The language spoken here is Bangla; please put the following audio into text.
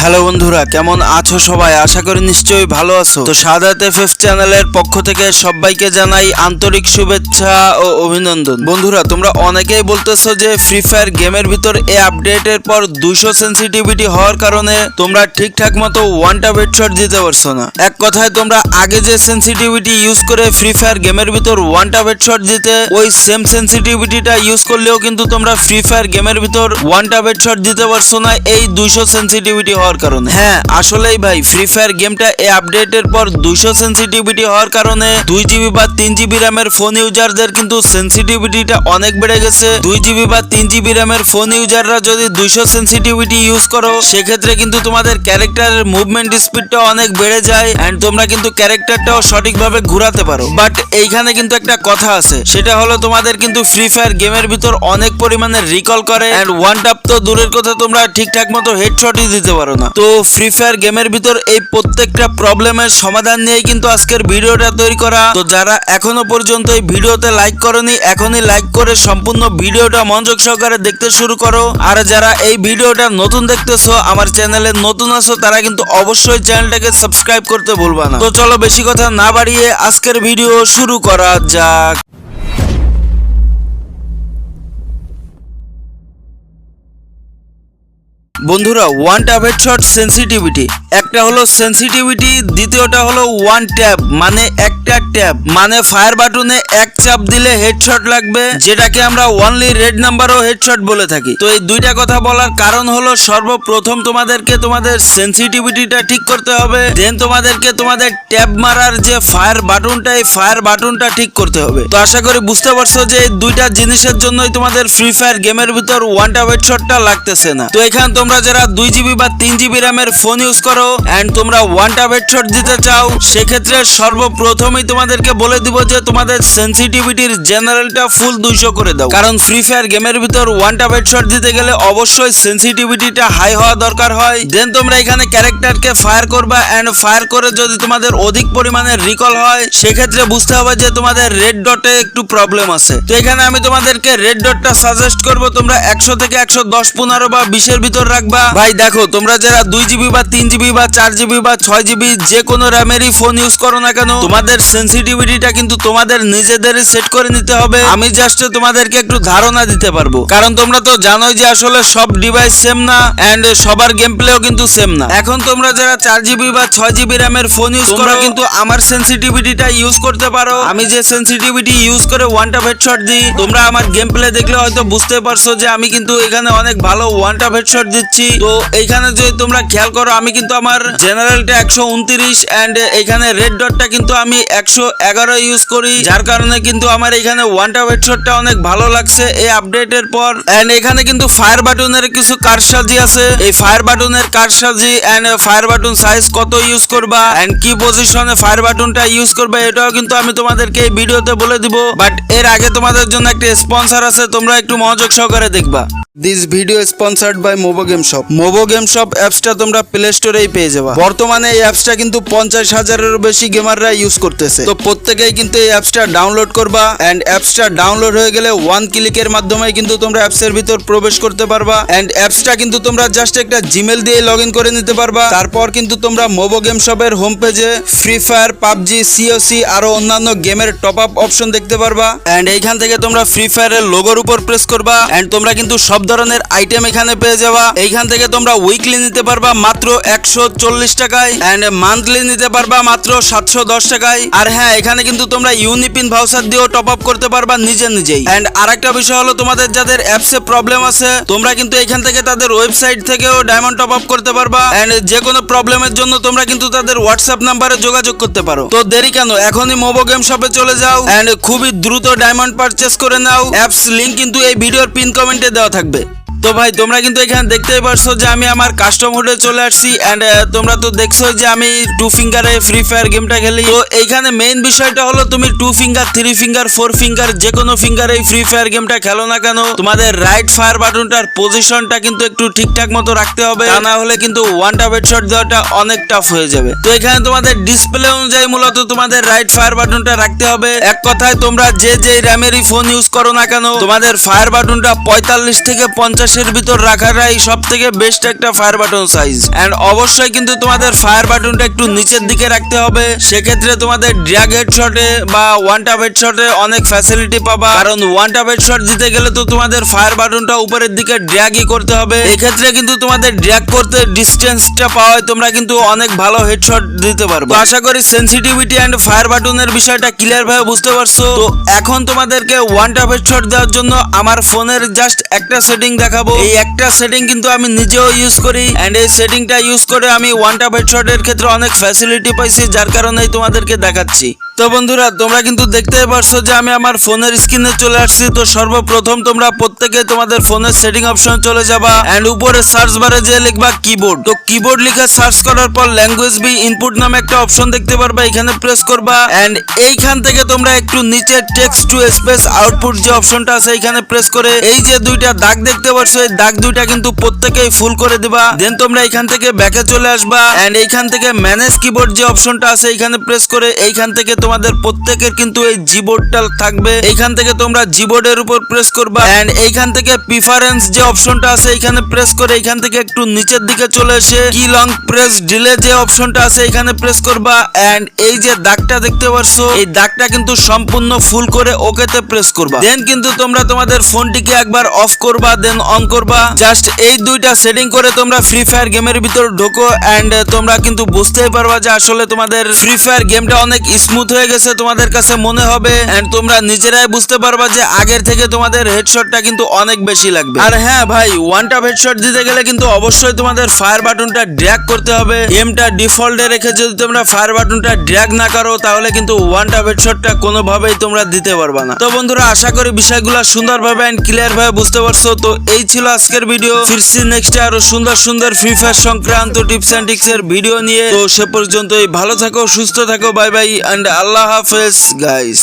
হ্যালো বন্ধুরা, কেমন আছো সবাই? আশা করি নিশ্চয়ই ভালো আছো। তো সাদাত এফএফ চ্যানেলের পক্ষ থেকে সবাইকে জানাই আন্তরিক শুভেচ্ছা ও অভিনন্দন। বন্ধুরা, তোমরা অনেকেই বলতেছো যে ফ্রি ফায়ার গেমের ভিতর এই আপডেটের পর দুশো সেন্সিটিভিটি হওয়ার কারণে তোমরা ঠিকঠাক মতো ওয়ান টাপ হেডশট দিতে পারছ না। এক কথায়, তোমরা আগে যে সেন্সিটিভিটি ইউজ করে ফ্রি ফায়ার গেমের ভিতর ওয়ান টাপ হেডশট দিতে, ওই সেম সেন্সিটিভিটিটা ইউজ করলেও কিন্তু তোমরা ফ্রি ফায়ার গেমের ভিতর ওয়ান টাপ হেডশট দিতে পারছ না। এই দুইশো সেন্সিটিভিটি হওয়ার কারণে। হ্যাঁ আসলেই ভাই ফ্রি ফায়ার গেমটা এই আপডেটের পর দুইশো সেন্সিটিভিটি হওয়ার কারণে দুই জিবি বা তিন জিবি র্যামের ফোন ইউজারদের কিন্তু সেন্সিটিভিটিটা অনেক বেড়ে গেছে। দুই জিবি বা তিন জিবি র্যামের ফোন ইউজাররা যদি দুইশো সেন্সিটিভিটি ইউজ করো, সেক্ষেত্রে কিন্তু তোমাদের ক্যারেক্টারের মুভমেন্ট স্পিডটা অনেক বেড়ে যায় অ্যান্ড তোমরা কিন্তু ক্যারেক্টারটাও সঠিকভাবে ঘুরাতে পারো। বাট এইখানে কিন্তু একটা কথা আছে, সেটা হলো তোমাদের কিন্তু ফ্রি ফায়ার গেমের ভিতর অনেক পরিমাণে রিকল করে অ্যান্ড ওয়ান টাপ তো দূরের কথা, তোমরা ঠিকঠাক মতো হেডশটই দিতে পারো না। তো ফ্রি ফায়ার গেমের ভিতর এই প্রত্যেকটা প্রবলেমের সমাধান নিয়ে কিন্তু আজকের ভিডিওটা তৈরি করা। তো যারা এখনও পর্যন্ত এই ভিডিওতে লাইক করনি, এখনই লাইক করে সম্পূর্ণ ভিডিওটা মনোযোগ সহকারে দেখতে শুরু করো। আর যারা এই ভিডিওটা নতুন দেখতেছো, আমার চ্যানেলে নতুন আছো, তারা কিন্তু অবশ্যই চ্যানেলটাকে সাবস্ক্রাইব করতে ভুলবা না। তো চলো বেশি কথা না বাড়িয়ে আজকের ভিডিও শুরু করা যাক। বন্ধুরা ওয়ান ট্যাপ হেডশট সেন্সিটিভিটি একটা হলো সেন্সিটিভিটি দ্বিতীয়টা হলো ওয়ান ট্যাপ মানে একটা ট্যাপ মানে ফায়ার বাটনে এক চাপ দিলে হেডশট লাগবে, যেটাকে আমরা ওয়ানলি রেড নাম্বারও হেডশট বলে থাকি। তো এই দুইটা কথা বলার কারণ হলো, সর্বপ্রথম তোমাদেরকে তোমাদের সেন্সিটিভিটিটা ঠিক করতে হবে দেন তোমাদেরকে তোমাদের ট্যাপ মারার যে ফায়ার বাটনটা এই ফায়ার বাটনটা ঠিক করতে হবে। তো আশা করি বুঝতে পারছ যে এই দুইটা জিনিসের জন্যই তোমাদের ফ্রি ফায়ার গেমের ভিতর ওয়ান ট্যাপ হেডশটটা লাগতেছে না। তো এখানে তোমরা যারা দুই জিবি বা তিন জিবি র্যামের ফোন ইউজ করো এন্ড তোমরা ওয়ান টাপ হেডশট দিতে চাও, সেক্ষেত্রে সর্বপ্রথমেই তোমাদেরকে বলে দিব যে তোমাদের সেন্সিটিভিটির জেনারেলটা ফুল দুইশো করে দাও। কারণ ফ্রি ফায়ার গেমের ভিতর ওয়ান টাপ হেডশট দিতে গেলে অবশ্যই সেন্সিটিভিটিটা হাই হওয়া দরকার হয়। দেন তোমরা এখানে ক্যারেক্টারকে ফায়ার করবা এন্ড ফায়ার করে যদি তোমাদের অধিক পরিমাণে রিকল হয়, সেক্ষেত্রে বুঝতে হবে যে তোমাদের রেড ডটে একটু প্রবলেম আছে। তো এখানে আমি তোমাদেরকে রেড ডটটা সাজেস্ট করব, তোমরা একশো থেকে একশো দশ, পনেরো বা বিশের ভিতর রাখবা। ভাই দেখো তোমরা যারা দুই জিবি বা তিন জিবি বা চার জিবি বা ছয় জিবি যে কোনো র্যামেরই ফোন ইউজ করো না কেন তোমাদের সেন্সিটিভিটিটা কিন্তু তোমাদের নিজেদের সেট করে নিতে হবে। আমি জাস্ট তোমাদেরকে একটু ধারণা দিতে পারব। কারণ তোমরা তো জানোই যে আসলে সব ডিভাইস সেম না এন্ড সবার গেম প্লেও কিন্তু সেম না। এখন তোমরা যারা চার জিবি বা ছয় জিবি র্যামের ফোন ইউজ করো কিন্তু আমার সেন্সিটিভিটিটা ইউজ করতে পারো। আমি যে সেন্সিটিভিটি ইউজ করে ওয়ান টাপ হেডশট দিই তোমরা আমার গেম প্লে দেখলে হয়তো বুঝতে পারছ যে আমি কিন্তু এখানে অনেক ভালো ওয়ান টাপ হেডশট দিচ্ছি। তো এইখানে যদি তোমরা খেয়াল করো, আমি কিন্তু আমার জেনারেলটা একশো উনত্রিশ অ্যান্ড এখানে রেড ডটটা কিন্তু আমি একশো এগারো ইউজ করি। যার কারণে কিন্তু আমার এখানে ওয়ান টাপ হেডশটটা অনেক ভালো লাগছে এই আপডেটের পর। অ্যান্ড এখানে কিন্তু ফায়ার বাটনের কিছু কারসাজি আছে। এই ফায়ার বাটনের কারসাজি অ্যান্ড ফায়ার বাটন সাইজ কত ইউজ করবা? অ্যান্ড কি পজিশনে ফায়ার বাটনটা ইউজ করবা, এটাও কিন্তু আমি তোমাদেরকে এই ভিডিওতে বলে দিব। বাট এর আগে তোমাদের জন্য একটা স্পন্সর আছে, তোমরা একটু মনোযোগ সহকারে দেখবা। This video sponsored by Mobo game shop Mobo game shop অ্যাপসটা তোমরা প্লে স্টোরেই পেয়ে যাবা। বর্তমানে এই অ্যাপসটা কিন্তু পঞ্চাশ হাজারেরও বেশি গেমাররা ইউজ করতেছে। তো প্রত্যেকেই কিন্তু এই অ্যাপসটা ডাউনলোড করবা এন্ড অ্যাপসটা ডাউনলোড হয়ে গেলে ওয়ান ক্লিকের মাধ্যমে কিন্তু তোমরা অ্যাপসের ভিতর প্রবেশ করতে পারবা এন্ড অ্যাপসটা কিন্তু তোমরা জাস্ট একটা জিমেল দিয়ে লগ করে নিতে পারবা। তারপর কিন্তু তোমরা মোবো গেম শপের হোম পেজে ফ্রি ফায়ার পাবজি সিওসি আরও অন্যান্য গেমের টপ আপ অপশন দেখতে পারবা। এন্ড এইখান থেকে তোমরা ফ্রি ফায়ারের লোগোর উপর প্রেস করবা। এন্ড তোমরা কিন্তু সব ধরনের আইটেম এখানে পেয়ে যাবা। এইখান থেকে তোমরা উইকলি নিতে পারবা মাত্র একশো চল্লিশ টাকায় এন্ড মান্থলি নিতে পারবা মাত্র সাতশো দশ টাকায়। আর হ্যাঁ এখানে কিন্তু তোমরা ইউনিপিন ভাউচার দিয়েও টপ আপ করতে পারবা নিজে নিজেই। এন্ড আরেকটা বিষয় হলো তোমাদের যাদের অ্যাপসে প্রবলেম আছে, তোমরা কিন্তু এখান থেকে তাদের ওয়েবসাইট থেকেও ডায়মন্ড টপ আপ করতে পারবা এন্ড যে কোনো প্রবলেমের জন্য তোমরা কিন্তু তাদের হোয়াটসঅ্যাপ নাম্বারে যোগাযোগ করতে পারো। তো দেরি কেন? এখনই মোবো গেম শপে চলে যাও এন্ড খুবই দ্রুত ডায়মন্ড পারচেস করে নাও। অ্যাপস লিঙ্ক কিন্তু এই ভিডিওর পিন কমেন্টে দেওয়া থাকবে। তো ভাই, তোমরা কিন্তু এখানে দেখতেই পারছ যে আমি আমার কাস্টম হোডে চলে আসছি এন্ড তোমরা তো দেখছ যে আমি টু ফিঙ্গারে ফ্রি ফায়ার গেমটা খেলি। তো এইখানে মেইন বিষয়টা হলো তুমি two finger three finger four finger যে কোনো ফিঙ্গারে এই ফ্রি ফায়ার গেমটা খেলো না কেন, তোমাদের রাইট ফায়ার বাটনটার পজিশনটা কিন্তু একটু ঠিকঠাক মতো রাখতে হবে। তা না হলে কিন্তু ওয়ান টাপ হেডশট দেওয়াটা অনেক টাফ হয়ে যাবে। তো এখানে তোমাদের ডিসপ্লে অনুযায়ী মূলত তোমাদের রাইট ফায়ার বাটনটা রাখতে হবে। এক কথায় তোমরা যে যে র্যামেরই ফোন ইউজ করো না কেন, তোমাদের ফায়ার বাটনটা পঁয়তাল্লিশ থেকে পঞ্চাশ ক্যাশের ভিতর রাখাটাই সব থেকে বেস্ট একটা ফায়ার বাটন সাইজ এন্ড অবশ্যই কিন্তু তোমাদের ফায়ার বাটনটা একটু নিচের দিকে রাখতে হবে। সেক্ষেত্রে তোমাদের ড্র্যাগ হেডশটে বা ওয়ান টাপ হেডশটে অনেক ফ্যাসিলিটি পাবা। কারণ ওয়ান টাপ হেডশট দিতে গেলে তো তোমাদের ফায়ার বাটনটা উপরের দিকে ড্র্যাগই করতে হবে। এক্ষেত্রে কিন্তু তোমাদের ড্র্যাগ করতে ডিস্টেন্সটা পাওয়ায় তোমরা কিন্তু অনেক ভালো হেডশট দিতে পারবে। আশা করি সেন্সিটিভিটি এন্ড ফায়ার বাটনের বিষয়টা ক্লিয়ার ভাবে বুঝতে পারছ। তো এখন তোমাদেরকে ওয়ান টাপ হেডশট দেওয়ার জন্য আমার ফোনের জাস্ট একটা সেটিং দেখাবো। এই একটা সেটিং কিন্তু আমি নিজেও ইউজ করি এন্ড এই সেটিংটা ইউজ করে আমি ওয়ান টাপ হেডশটের ক্ষেত্রে অনেক ফ্যাসিলিটি পাইছি, যার কারণে তোমাদেরকে দেখাচ্ছি। তো বন্ধুরা, তোমরা কিন্তু দেখতেই পারছ যে আমি আমার ফোনের স্ক্রিনে চলে আসছি। তো সর্বপ্রথম তোমরা প্রত্যেকে তোমাদের ফোনের সেটিং অপশন চলে যাবা এন্ড উপরে সার্চ বারে যে লিখবা কিবোর্ড তো কিবোর্ড লিখে সার্চ করার পর ল্যাঙ্গুয়েজ বি ইনপুট নামে একটা অপশন দেখতে পারবা, এখানে প্রেস করবা এন্ড এইখান থেকে তোমরা একটু নিচে টেক্সট টু স্পেস আউটপুট যে অপশনটা আছে, এখানে প্রেস করে এই যে দুইটা দাগ দেখতে পারছ, এই দাগ দুইটা কিন্তু প্রত্যেকেই ফুল করে দিবা। দেন তোমরা এখান থেকে ব্যাকে চলে আসবা এন্ড এইখান থেকে ম্যানেজ কিবোর্ড যে অপশনটা আছে, এখানে প্রেস করে এইখান থেকে তোমাদের প্রত্যেকের কিন্তু এই জিবোর্ডটা থাকবে। এইখান থেকে তোমরা জিবোর্ডের উপর প্রেস করবা। এন্ড এইখান থেকে প্রিফারেন্স যে অপশনটা আছে, এখানে প্রেস করে এইখান থেকে একটু নিচের দিকে চলে এসে কি লং প্রেস ডিলে যে অপশনটা আছে, এখানে প্রেস করবা। এন্ড এই যে দাগটা দেখতে পারছ, এই দাগটা কিন্তু সম্পূর্ণ ফুল করে ওকেতে প্রেস করবা। দেন কিন্তু তোমরা তোমাদের ফোনটিকে একবার অফ করবা দেন অন করবা। জাস্ট এই দুইটা সেটিং করে তোমরা ফ্রি ফায়ার গেমের ভিতর ঢোকো। এন্ড তোমরা কিন্তু বুঝতেই পারবা যে আসলে তোমাদের ফ্রি ফায়ার গেমটা অনেক স্মুথ হয়ে গেছে তোমাদের কাছে মনে হবে এন্ড তোমরা নিজেরাই বুঝতে পারবা যে আগের থেকে তোমাদের হেডশটটা কিন্তু অনেক বেশি লাগবে। আর হ্যাঁ ভাই ওয়ান টাপ হেডশট দিতে গেলে কিন্তু অবশ্যই তোমাদের ফায়ার বাটনটা ড্র্যাগ করতে হবে। গেমটা ডিফল্টে রেখে যদি তোমরা ফায়ার বাটনটা ড্র্যাগ না করো, তাহলে কিন্তু ওয়ান টাপ হেডশটটা কোনোভাবেই তোমরা দিতে পারবা না। তো বন্ধুরা, আশা করি বিষয়গুলো সুন্দরভাবে এন্ড ক্লিয়ার ভাবে বুঝতে পারছ। তো এই ছিল আজকের ভিডিও ফিরছি নেক্সট আরও সুন্দর সুন্দর ফ্রি ফায়ার সংক্রান্ত টিপস এন্ড ট্রিক্স এর ভিডিও নিয়ে। তো সে পর্যন্তই, ভালো থাকো, সুস্থ থাকো বাই বাই এন্ড আল্লাহ হাফেজ গাইস